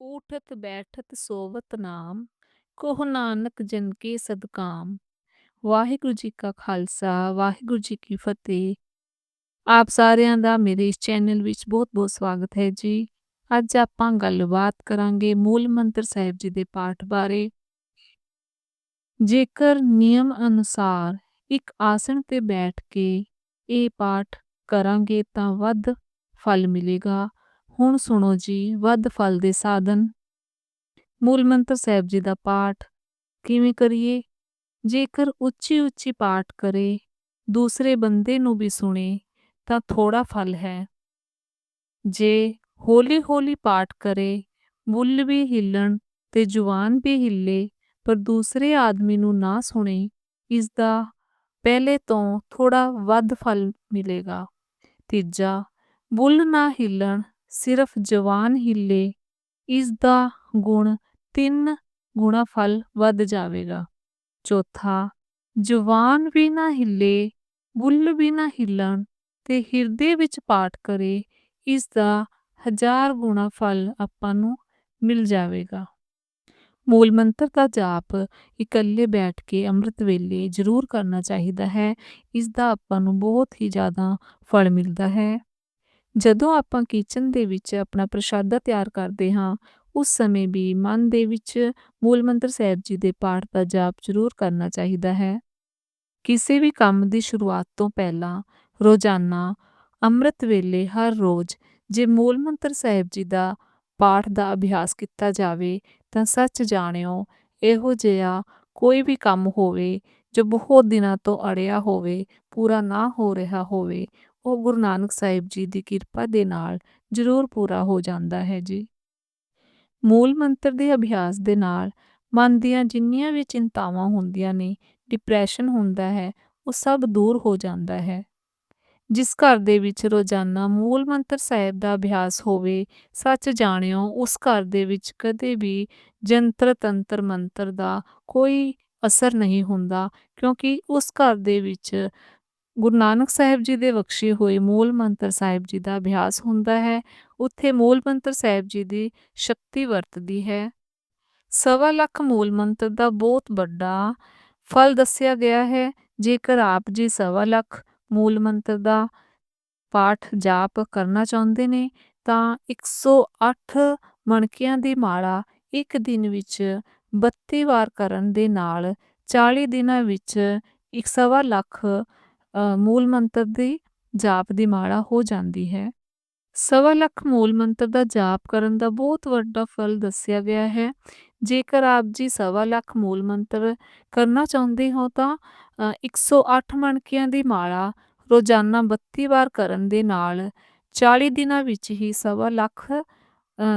ਊਠਤ, ਬੈਠਤ, ਸੋਵਤ ਨਾਮ, ਕਹੋ ਨਾਨਕ ਜਨ ਕੇ ਸਦਕਾਮ ਵਾਹਿਗੁਰੂ ਜੀ ਕਾ ਖਾਲਸਾ, ਵਾਹਿਗੁਰੂ ਜੀ ਕੀ ਫਤਿਹ। ਆਪ ਸਾਰਿਆਂ ਦਾ ਮੇਰੇ ਇਸ ਚੈਨਲ ਵਿੱਚ ਬਹੁਤ-ਬਹੁਤ ਸਵਾਗਤ ਹੈ ਜੀ। ਅੱਜ ਆਪਾਂ ਗੱਲਬਾਤ ਕਰਾਂਗੇ ਮੂਲ ਮੰਤਰ ਸਾਹਿਬ ਜੀ ਦੇ ਪਾਠ ਬਾਰੇ। ਜੇਕਰ ਨਿਯਮ ਅਨੁਸਾਰ ਇੱਕ ਆਸਣ ਤੇ ਬੈਠ ਕੇ ਇਹ ਪਾਠ ਕਰਾਂਗੇ ਤਾਂ ਵੱਧ ਫਲ ਮਿਲੇਗਾ। ਹੁਣ ਸੁਣੋ ਜੀ, ਵੱਧ ਫਲ ਦੇ ਸਾਧਨ। ਮੂਲ ਮੰਤਰ ਸਾਹਿਬ ਜੀ ਦਾ ਪਾਠ, ਕਿਵੇਂ ਕਰੀਏ? ਜੇਕਰ ਉੱਚੀ ਉੱਚੀ ਪਾਠ ਕਰੇ, ਦੂਸਰੇ ਬੰਦੇ ਨੂੰ ਵੀ ਸੁਣੇ, ਤਾਂ ਥੋੜਾ ਫਲ ਹੈ। ਜੇ ਹੌਲੀ ਹੌਲੀ ਪਾਠ ਕਰੇ ਬੁੱਲ ਵੀ ਹਿੱਲਣ ਤੇ ਜ਼ੁਬਾਨ ਵੀ ਹਿੱਲੇ, ਪਰ ਦੂਸਰੇ ਆਦਮੀ ਨੂੰ ਨਾ ਸੁਣੇ ਇਸ ਦਾ ਪਹਿਲੇ ਤੋਂ ਥੋੜਾ ਵੱਧ ਫਲ ਮਿਲੇਗਾ। ਤੀਜਾ ਬੁੱਲ ਨਾ ਹਿੱਲਣ ਸਿਰਫ ਜਵਾਨ ਹਿੱਲੇ ਇਸ ਦਾ ਗੁਣ 3 ਗੁਣਾ ਫਲ ਵੱਧ ਜਾਵੇਗਾ। ਚੌਥਾ, ਜਵਾਨ ਵੀ ਨਾ ਹਿੱਲੇ, ਬੁੱਲ ਵੀ ਨਾ ਹਿੱਲਣ ਤੇ ਹਿਰਦੇ ਵਿੱਚ ਪਾਠ ਕਰੇ, ਇਸ ਦਾ ਹਜ਼ਾਰ ਗੁਣਾ ਫਲ ਆਪਾਂ ਨੂੰ ਮਿਲ ਜਾਵੇਗਾ। ਮੂਲ ਮੰਤਰ ਦਾ ਜਾਪ ਇਕੱਲੇ ਬੈਠ ਕੇ ਅੰਮ੍ਰਿਤ ਵੇਲੇ ਜ਼ਰੂਰ ਕਰਨਾ ਚਾਹੀਦਾ ਹੈ, ਇਸ ਦਾ ਆਪਾਂ ਨੂੰ ਬਹੁਤ ਹੀ ਜ਼ਿਆਦਾ ਫਲ ਮਿਲਦਾ ਹੈ। ਜਦੋਂ ਆਪਾਂ ਕਿਚਨ ਦੇ ਵਿੱਚ ਆਪਣਾ ਪ੍ਰਸ਼ਾਦਾ ਤਿਆਰ ਕਰਦੇ ਹਾਂ, ਉਸ ਸਮੇਂ ਵੀ ਮਨ ਦੇ ਵਿੱਚ ਮੂਲ ਮੰਤਰ ਸਾਹਿਬ ਜੀ ਦੇ ਪਾਠ ਦਾ ਜਾਪ ਜ਼ਰੂਰ ਕਰਨਾ ਚਾਹੀਦਾ ਹੈ। ਕਿਸੇ ਵੀ ਕੰਮ ਦੀ ਸ਼ੁਰੂਆਤ ਤੋਂ ਪਹਿਲਾਂ ਰੋਜ਼ਾਨਾ ਅੰਮ੍ਰਿਤ ਵੇਲੇ ਹਰ ਰੋਜ਼ ਜੇ ਮੂਲ ਮੰਤਰ ਸਾਹਿਬ ਜੀ ਦਾ ਪਾਠ ਦਾ ਅਭਿਆਸ ਕੀਤਾ ਜਾਵੇ, ਤਾਂ ਸੱਚ ਜਾਣਿਓ, ਇਹੋ ਜਿਹਾ ਕੋਈ ਵੀ ਕੰਮ ਹੋਵੇ ਜੋ ਬਹੁਤ ਦਿਨਾਂ ਤੋਂ ਅੜਿਆ ਹੋਵੇ, ਪੂਰਾ ਨਾ ਹੋ ਰਿਹਾ ਹੋਵੇ ਉਹ ਗੁਰੂ ਨਾਨਕ ਸਾਹਿਬ ਜੀ ਦੀ ਕਿਰਪਾ ਦੇ ਨਾਲ ਜ਼ਰੂਰ ਪੂਰਾ ਹੋ ਜਾਂਦਾ ਹੈ ਜੀ। ਮੂਲ ਮੰਤਰ ਦੇ ਅਭਿਆਸ ਦੇ ਨਾਲ ਮਨ ਦੀਆਂ ਜਿੰਨੀਆਂ ਵੀ ਚਿੰਤਾਵਾਂ ਹੁੰਦੀਆਂ ਨੇ ਡਿਪਰੈਸ਼ਨ ਹੁੰਦਾ ਹੈ, ਉਹ ਸਭ ਦੂਰ ਹੋ ਜਾਂਦਾ ਹੈ। ਜਿਸ ਘਰ ਦੇ ਵਿੱਚ ਰੋਜ਼ਾਨਾ ਮੂਲ ਮੰਤਰ ਸਾਹਿਬ ਦਾ ਅਭਿਆਸ ਹੋਵੇ, ਸੱਚ ਜਾਣਿਓ, ਉਸ ਘਰ ਦੇ ਵਿੱਚ ਕਦੇ ਵੀ ਜੰਤਰ ਤੰਤਰ ਮੰਤਰ ਦਾ ਕੋਈ ਅਸਰ ਨਹੀਂ ਹੁੰਦਾ, ਕਿਉਂਕਿ ਉਸ ਘਰ ਦੇ ਵਿੱਚ ਗੁਰੂ ਨਾਨਕ ਸਾਹਿਬ ਜੀ ਦੇ ਬਖਸ਼ੇ ਹੋਏ ਮੂਲ ਮੰਤਰ ਸਾਹਿਬ ਜੀ ਦਾ ਅਭਿਆਸ ਹੁੰਦਾ ਹੈ, ਉੱਥੇ ਮੂਲ ਮੰਤਰ ਸਾਹਿਬ ਜੀ ਦੀ ਸ਼ਕਤੀ ਵਰਤਦੀ ਹੈ। ਸਵਾ ਲੱਖ ਮੂਲ ਮੰਤਰ ਦਾ ਬਹੁਤ ਵੱਡਾ ਫਲ ਦੱਸਿਆ ਗਿਆ ਹੈ, ਜੇਕਰ ਆਪ ਜੀ ਸਵਾ ਲੱਖ ਮੂਲ ਮੰਤਰ ਦਾ ਪਾਠ ਜਾਪ ਕਰਨਾ ਚਾਹੁੰਦੇ ਨੇ, ਤਾਂ 108 ਮਣਕਿਆਂ ਦੀ ਮਾਲਾ ਇੱਕ ਦਿਨ ਵਿੱਚ 32 ਵਾਰ ਕਰਨ ਦੇ ਨਾਲ 40 ਦਿਨਾਂ ਵਿੱਚ 1 ਲੱਖ ਮੂਲ ਮੰਤਰ ਦੀ ਜਾਪ ਦੀ ਮਾਲਾ ਹੋ ਜਾਂਦੀ ਹੈ। ਸਵਾ ਲੱਖ ਮੂਲ ਮੰਤਰ ਦਾ ਜਾਪ ਕਰਨ ਦਾ ਬਹੁਤ ਵੱਡਾ ਫਲ ਦੱਸਿਆ ਗਿਆ ਹੈ। ਜੇਕਰ ਆਪ ਜੀ ਸਵਾ ਲੱਖ ਮੂਲ ਮੰਤਰ ਕਰਨਾ ਚਾਹੁੰਦੇ ਹੋ ਤਾਂ 108 ਮਣਕਿਆਂ ਦੀ ਮਾਲਾ ਰੋਜ਼ਾਨਾ 32 ਵਾਰ ਕਰਨ ਦੇ ਨਾਲ 40 ਦਿਨਾਂ ਵਿੱਚ ਹੀ ਸਵਾ ਲੱਖ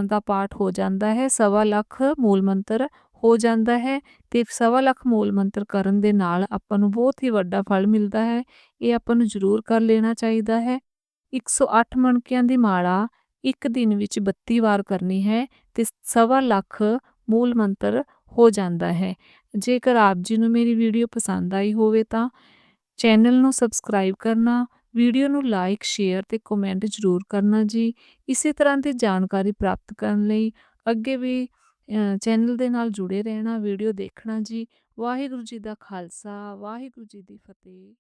ਦਾ ਪਾਠ ਹੋ ਜਾਂਦਾ ਹੈ। ਸਵਾ ਲੱਖ ਮੂਲ ਮੰਤਰ ਹੋ ਜਾਂਦਾ ਹੈ ਤੇ ਸਵਾ ਲੱਖ ਮੂਲ ਮੰਤਰ ਕਰਨ ਦੇ ਨਾਲ ਆਪਾਂ ਨੂੰ ਬਹੁਤ ਹੀ ਵੱਡਾ ਫਲ ਮਿਲਦਾ ਹੈ। ਇਹ ਆਪਾਂ ਨੂੰ ਜ਼ਰੂਰ ਕਰ ਲੈਣਾ ਚਾਹੀਦਾ ਹੈ। 108 ਮਣਕਿਆਂ ਦੀ ਮਾਲਾ ਇੱਕ ਦਿਨ ਵਿੱਚ 32 ਵਾਰ ਕਰਨੀ ਹੈ ਤੇ ਸਵਾ ਲੱਖ ਮੂਲ ਮੰਤਰ ਹੋ ਜਾਂਦਾ ਹੈ। ਜੇਕਰ ਆਪ ਜੀ ਨੂੰ ਮੇਰੀ ਵੀਡੀਓ ਪਸੰਦ ਆਈ ਹੋਵੇ ਤਾਂ ਚੈਨਲ ਨੂੰ ਸਬਸਕ੍ਰਾਈਬ ਕਰਨਾ, ਵੀਡੀਓ ਨੂੰ ਲਾਈਕ, ਸ਼ੇਅਰ ਤੇ ਕਮੈਂਟ ਜ਼ਰੂਰ ਕਰਨਾ ਜੀ। ਇਸੇ ਤਰ੍ਹਾਂ ਦੀ ਜਾਣਕਾਰੀ ਪ੍ਰਾਪਤ ਕਰਨ ਲਈ ਅੱਗੇ ਵੀ ਚੈਨਲ ਦੇ ਨਾਲ ਜੁੜੇ ਰਹਿਣਾ, ਵੀਡੀਓ ਦੇਖਣਾ ਜੀ। ਵਾਹਿਗੁਰੂ ਜੀ ਦਾ ਖਾਲਸਾ, ਵਾਹਿਗੁਰੂ ਜੀ ਦੀ ਫਤਿਹ।